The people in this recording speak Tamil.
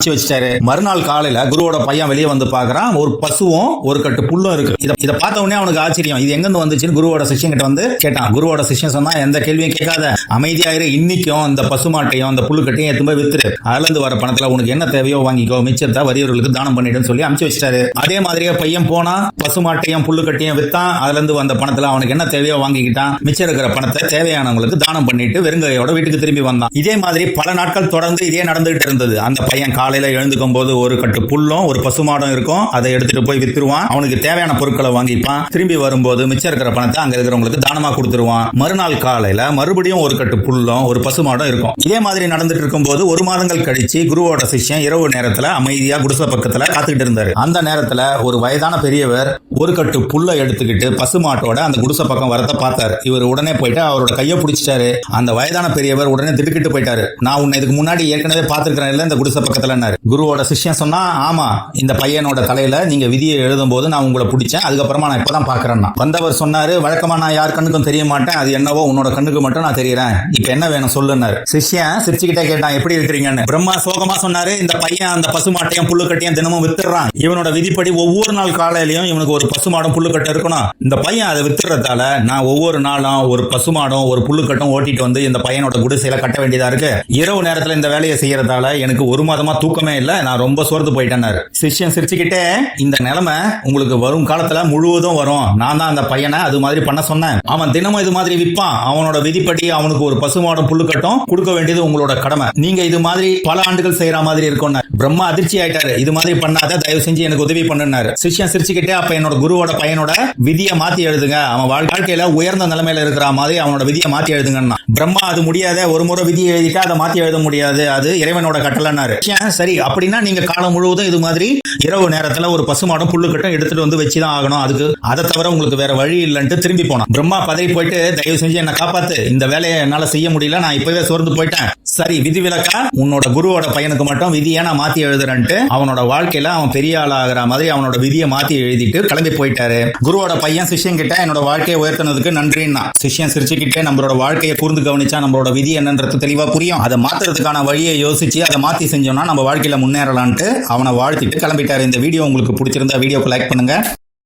வச்சு வச்சிட்டாரு. மறுநாள் காலையில குருவோட பையன் வெளியே வந்து பாக்குறான் ஒரு பசுவும் ஒரு கட்டு புல்லும் இருக்கு. இத பார்த்த உடனே அவனுக்கு ஆச்சரியம். இது எங்கிருந்து வந்துச்சுன்னு குருவோட சிஷ்யன் கிட்ட வந்து கேட்டான். குருவோட சிஷ்யன் சொன்னா எந்த கேள்வியும் கேட்காத. அமைதியாயிரு. இன்னைக்கும் இந்த பசுமாட்டையும் அந்த புல்லுக்கட்டையும் கட்டையும் போய் வித்துரு. அதுல இருந்து வர பணத்துல உனக்கு என்ன தேவையோ வாங்கிக்கோ. மிச்சத்தை வரியவர்களுக்கு தானம் பண்ணிடுன்னு சொல்லி அமுச்சு வச்சிட்டாரு. அதே மாதிரியே பையன் போனா பசுமாட்டையும் புல்லுக்கட்டையும் வித்தான். அதுல இருந்து வந்த பணத்துல அவனுக்கு என்ன தேவையோ வாங்கிக்கிட்டான். மிச்சம் இருக்கிற பணத்தை தேவையானவங்களுக்கு தானம் பண்ணிட்டு வெறுங்கையோட வீட்டுக்கு திரும்பி வந்தான். இதே மாதிரி பல நாட்கள் தொடர்ந்து இதே நடந்துகிட்டு இருந்தது. அந்த பையன் காலையில் எழுந்துக்கும் போது ஒரு கட்டு புல்லும் ஒரு பசுமாடும் இருக்கும். அதை எடுத்துட்டு போய் வித்துருவான். அவனுக்கு தேவையான பொருட்களை வாங்கிப்பான். திரும்பி வரும்போது மிச்சம் இருக்கிற பணத்தை அங்க இருக்கிறவங்களுக்கு தானமா கொடுத்துருவான். மறுநாள் காலையில மறுபடியும் ஒரு கட்டு புல்லும் ஒரு பசுமாடும் இருக்கும். இதே மாதிரி நடந்துட்டு இருக்கும்போது ஒரு மாதங்கள் கழிச்சு குருவோட சிஷ்யம் இரவு நேரத்துல அமைதியா குடிசை பக்கத்துல காத்துக்கிட்டு இருந்தாரு. அந்த நேரத்துல ஒரு வயதான பெரியவர் ஒரு கட்டு புல்லை எடுத்துக்கிட்டு பசுமாட்டோட அந்த குடிசை பக்கம் வரத பார்த்தாரு. இவர் உடனே போயிட்டு அவரோட கையை பிடிச்சிட்டாரு. அந்த வயதான பெரியவர் உடனே திடுக்கிட்டு போயிட்டாரு. நான் உன்னை இதுக்கு முன்னாடி ஏற்கனவே பார்த்திருக்கிறேன் இந்த குடிசை பக்கத்துல குருவோட சிஷ்யம் சொன்னா ஆமா இந்த பையனோட தலையில நீங்க விதியை எழுதும் போது நான் உங்களை பிடிச்சேன். அதுக்கப்புறமா நான் இப்பதான் பாக்குறேன்னா வந்தவர் சொன்னாரு வழக்கமா நான் யார் கண்ணுக்கும் தெரிய மாட்டேன். அது என்னவோ உன்னோட கண்ணுக்கு மட்டும் நான் தெரியறேன். இப்ப என்ன வேணும் சொல்லுன்னாரு. சிஷ்யன் சிரிச்சுக்கிட்டே கேட்டான் எப்படி இருக்கிறீங்கன்னு? பிரம்மா சோகமா சொன்னாரு இந்த பையன் அந்த பசுமாட்டையும் புல்லுக்கட்டையும் தினமும் வித்துறான். இவனோட விதிப்படி ஒவ்வொரு நாள் காலையிலயும் இவனுக்கு ஒரு பசுமாடும் புல்லுக்கட்டை இருக்கணும். இந்த பையன் அதை வித்துறதால நான் ஒவ்வொரு நாளும் ஒரு பசுமாடும் ஒரு புல்லுக்கட்டும் ஓட்டிட்டு வந்து இந்த பையனோட குடிசையில கட்ட வேண்டியதா இருக்கு. இரவு நேரத்துல இந்த வேலையை செய்யறதால எனக்கு ஒரு மாதமா தூக்கமே இல்ல. நான் ரொம்ப சோர்ந்து போயிட்டேன்னாரு சிஷ்யன் சிரிச்சுக்கிட்டே இந்த நிலைமை உங்களுக்கு வரும் காலத்துல முழுவதும் வரும். நான் தான் அந்த பையனை அது மாதிரி பண்ண சொன்னேன். அவன் தினமும் இது மாதிரி விற்பான். அவனோட விதிப்படி அவனுக்கு ஒரு பசுமாடும் புல்லுக்கட்டும் கொடுக்க வேண்டியது உங்களோட கடமை. நீங்க இது மாதிரி பல ஆண்டுகள் செய்யற மாதிரி இருக்கும்னு பிரம்மா அதிர்ச்சி ஆயிட்டாரு. இது மாதிரி பண்ணாத தயவு செஞ்சு எனக்கு உதவி பண்ணுனாரு சிஷ்யன் சிரிச்சுக்கிட்டே அப்ப என்னோட குருவோட பையனோட விதியை மாத்தி எழுதுங்க. அவன் வாழ்க்கையில உயர்ந்த நிலைமையில இருக்கிற மாதிரி அவனோட விதியை மாத்தி எழுதுங்கன்னா. பிரம்மா அது முடியாத ஒரு முறை விதியை எழுதிட்டா அதை மாத்தி எழுத முடியாது. அது இறைவனோட கட்டளைன்னாரு. சரி அப்படின்னா நீங்க காலம் முழுவதும் இது மாதிரி இரவு நேரத்துல ஒரு பசுமாடும் புல்லுக்கட்டும் எடுத்துட்டு வந்து வச்சுதான் ஆகணும். அதுக்கு அதை தவிர உங்களுக்கு வேற வழி இல்லைன்ட்டு திரும்பி போனான் பிரம்மா பதவி போயிட்டு தயவு செஞ்சு என்ன காப்பாத்து. இந்த வேலையை என்னால செய்ய முடியல நான் இப்பவே சோர்ந்து போயிட்டேன். சரி விதி விலக்கா? உன்னோட குருவோட பையனுக்கு மட்டும் விதியை நான் மாத்தி எழுதுறேன்ட்டு அவனோட வாழ்க்கையில அவன் பெரிய ஆள் ஆகிற மாதிரி அவனோட விதியை மாத்தி எழுதிட்டு கிளம்பி போயிட்டாரு. குருவோட பையன் சிஷ்யன் கிட்ட என்னோட வாழ்க்கையை உயர்த்தினதுக்கு நன்றின்னா சிஷ்யன் சிரிச்சுக்கிட்டே நம்மளோட வாழ்க்கையை கூர்ந்து கவனிச்சா நம்மளோட விதி என்னன்றது தெளிவா புரியும். அதை மாத்துறதுக்கான வழியை யோசிச்சு அதை மாத்தி செஞ்சோம்னா நம்ம வாழ்க்கையில முன்னேறலான்ட்டு அவனை வாழ்த்திட்டு கிளம்பிட்டாரு இந்த வீடியோ உங்களுக்கு பிடிச்சிருந்தா வீடியோக்கு லைக் பண்ணுங்க.